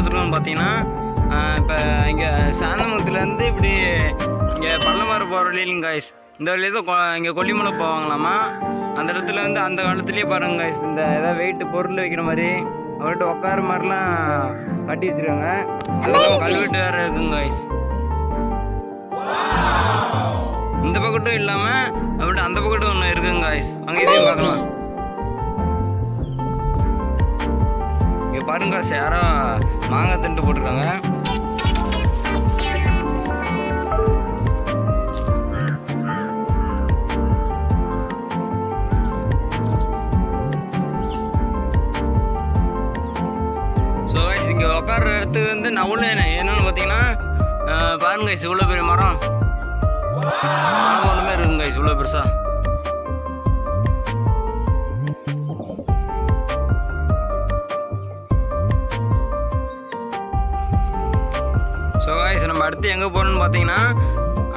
பார்த்தீங்கன்னா இப்போ இங்கே சாந்தமுகத்துலேருந்து இப்படி இங்கே பள்ளமாறு போகிற வழியிலும் காய்ஸ் இந்த வழியில தான் கொ- இங்கே கொல்லிமலை போவாங்களாமா? அந்த இடத்துல வந்து அந்த காலத்துலேயே பாருங்க காய்ஸ் இந்த ஏதாவது வெயிட் பொருள் வைக்கிற மாதிரி அவர்கிட்ட உட்கார மாதிரிலாம் கட்டி வச்சிருக்காங்க. அதெல்லாம் கல்வெட்டு வேறு இருக்குங்க காய்ஸ் இந்த பக்கட்டும் இல்லாமல் அவர்கிட்ட அந்த பக்கட்டும் ஒன்று இருக்குங்க காய்ஸ் அங்கே இதையும் பார்க்கலாம். இங்கே பாருங்க காய்ஸ் யாரோ மாங்காய் திண்டு போட்டிருக்காங்க. ஸோ கைஸ் இங்கே உட்கார்ற இடத்துக்கு வந்து நவுல என்னன்னு பார்த்தீங்கன்னா பாருங்க கைஸ் இவ்வளோ பெரிய மரம். ஒன்றுமே இருக்குங்க கைஸ் இவ்வளோ பெருசாக ஸோ நம்ம அடுத்து எங்கே போகிறோம்னு பார்த்தீங்கன்னா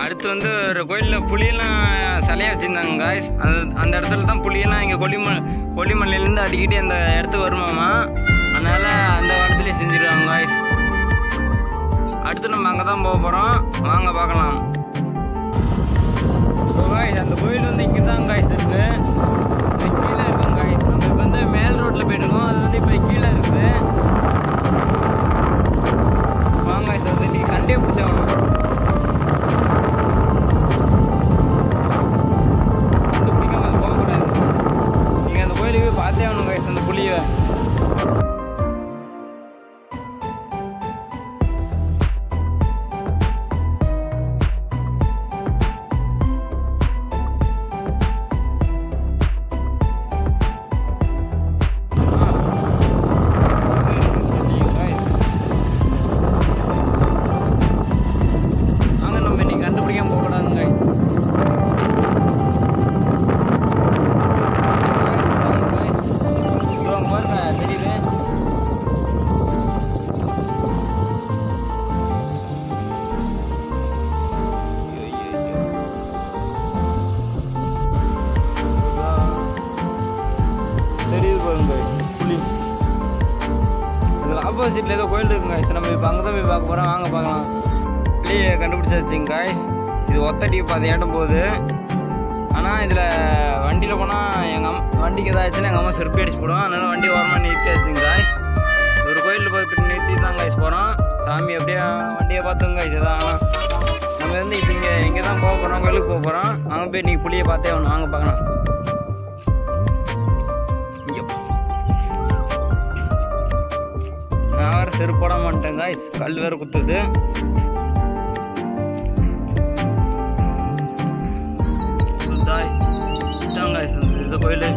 அடுத்து வந்து ஒரு கோயிலில் புளியெல்லாம் சிலையாக வச்சுருந்தாங்க காய்ஸ் அந்த அந்த இடத்துல தான் புளியெல்லாம் இங்கே கொல்லிமலை கொல்லிமலையிலேருந்து அடிக்கடி அந்த இடத்துக்கு வருமாமா? அதனால் அந்த இடத்துலேயே செஞ்சுருக்காங்க காய்ஸ் அடுத்து நம்ம அங்கே தான் போக போகிறோம் வாங்க பார்க்கலாம். ஸோ காய்ஸ் அந்த கோயில் வந்து இங்கே தான் காய்ஸ் இருக்குது கீழே இருக்கும் காய்ஸ் நம்ம இப்போ வந்து மேல் ரோட்டில் போயிட்டுருக்கோம் அது வந்து இப்போ ஆப்போசிட்டில் ஏதோ கோயில் இருக்குங்க. guys. நம்ம இப்போ அங்கே தான் போய் பார்க்க போகிறோம் வாங்க பார்க்கலாம். வெளியே கண்டுபிடிச்சாச்சுங்க காய்ஸ் இது ஒத்தடி பாதையாட்டம் போகுது ஆனால் இதில் வண்டியில் போனால் எங்கள் அம்மா வண்டிக்கு ஏதாச்சுன்னா எங்கள் அம்மா செருப்பி அடிச்சு போடுவோம் அதனால வண்டி ஓரமாக நிறுத்தியாச்சுங்க காய்ஸ் ஒரு கோயிலில் பார்த்துட்டு நிறுத்தி தான் காய்ஸ் போகிறோம் சாமி அப்படியே வண்டியை பார்த்துங்க காய்ஸ் எதாவது நம்ம வந்து இப்போ இங்கே இங்கே தான் போக போகிறோம் கோயிலுக்கு போக போகிறோம் அங்கே போய் நீங்கள் புளியை பார்த்தே ஒன்று வாங்க பார்க்கலாம். நான் மாட்டேங்க காய்ஸ் கல் வேறு குத்துது. சுத்தாய் காய்ஸ் இந்த கோயில்.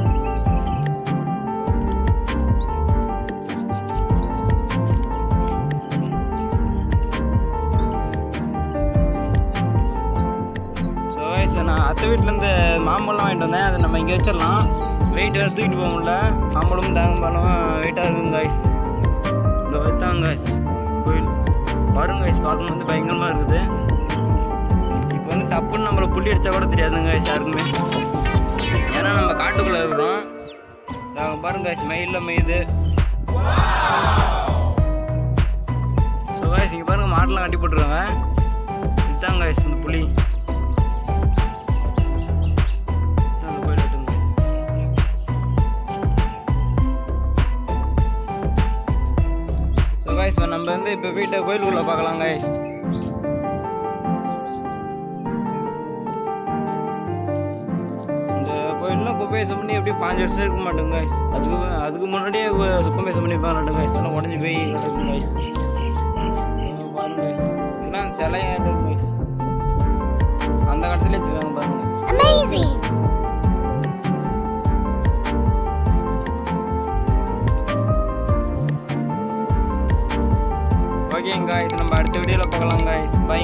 காய்ஸ் நான் அத்தை வீட்டிலேருந்து மாம்பழம் வாங்கிட்டு வந்தேன். அதை நம்ம இங்கே வச்சிடலாம். வெயிட் வேறு தூக்கிட்டு போக முடியல. மாம்பழமும் தேங்காய்பாலும் வெயிட்டாக இருக்குங்க காய்ஸ் இந்த வைத்தாங்க கோயில். வரும் கைஸ் பார்க்கும் வந்து பயங்கரமாக இருக்குது. இப்போ வந்து டப்புன்னு நம்மளை புள்ளி அடித்தா கூட தெரியாதுங்க guys யாருக்குமே. ஏன்னா நம்ம காட்டுக்குள்ளே இருக்கிறோம். நாங்கள் பாருங்க கைஸ் மயிலில் மெய்யுது ஸோ கைஸ் இங்கே பாருங்க மாடெலாம் கட்டி போட்டுருக்காங்க. இதுதான் கைஸ் இந்த புலி. ஸோ காய்ஸ் நம்ம வந்து இப்போ வீட்டை கோயிலுக்குள்ளே பார்க்கலாம் காய்ஸ் இந்த கோயில்லாம் கும்பேசம் பண்ணி எப்படி பாஞ்சு வருஷம் இருக்க மாட்டோங்க காய்ஸ் அதுக்கு அதுக்கு முன்னாடியே கு- கும்பேசம் பண்ணி மாட்டோம் காய்ஸ் ஆனால் உடஞ்சி போய் கிடக்கும் காய்ஸ் பாருங்க காய்ஸ் இதெல்லாம் அந்த காலத்துலேயே வச்சுருக்காங்க பாருங்க. ஓகேங்க காய்ஸ் நம்ம அடுத்த வீடியோவில் பார்க்கலாம் காய்ஸ் பை